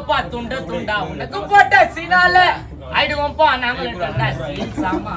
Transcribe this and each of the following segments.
எங்கப்பா துண்டு துண்டா உனக்கு போட்ட சீனால. ஆயிடுவோம்ப்பா நாங்களும் சாமா.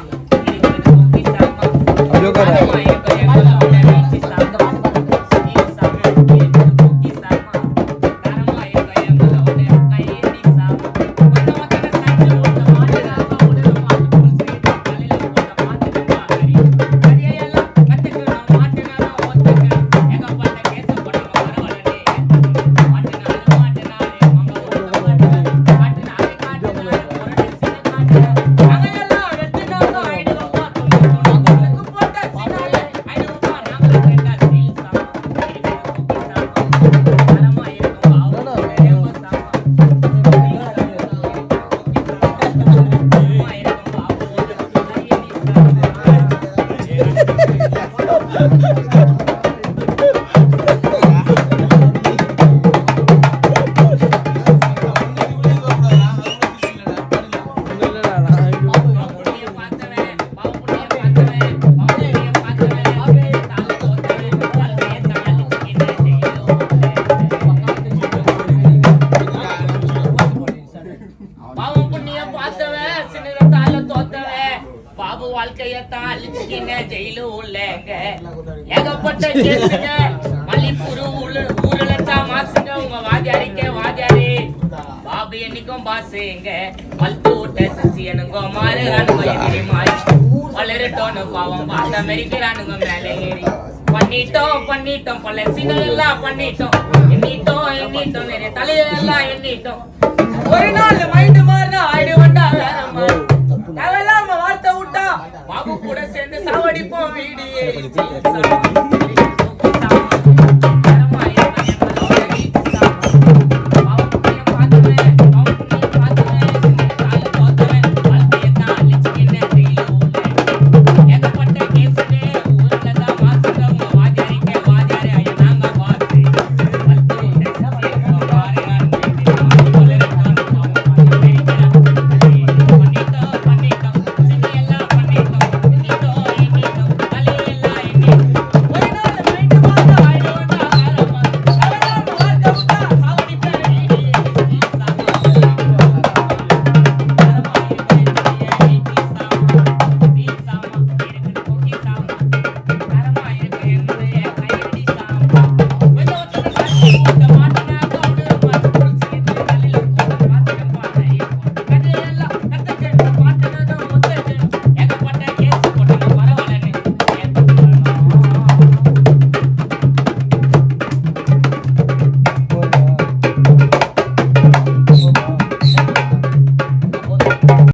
பாபு வாழ்க்கையத்தான் அழிச்சுக்கின ஜெயிலு உள்ளங்க ஏகப்பட்ட கேசுங்க. மல்லிப்பூரு ஊருல தான் மாசுங்க. உங்க வாதியாரிக்க வாதியாரி. பாபு என்னைக்கும் பாசுங்க. பல்பு விட்ட சசியனுங்க மாறுகானுங்க எதிரி மாறி. வளரட்டோன்னு பாவம் பார்த்த மெரிக்கிறானுங்க மேலே ஏறி. பண்ணிட்டோம் பண்ணிட்டோம். பல சினெல்லாம் பண்ணிட்டோம். எண்ணிட்டோம் எண்ணிட்டோம். நிறைய தலையெல்லாம் எண்ணிட்டோம். ஒரு நாள் 这个你自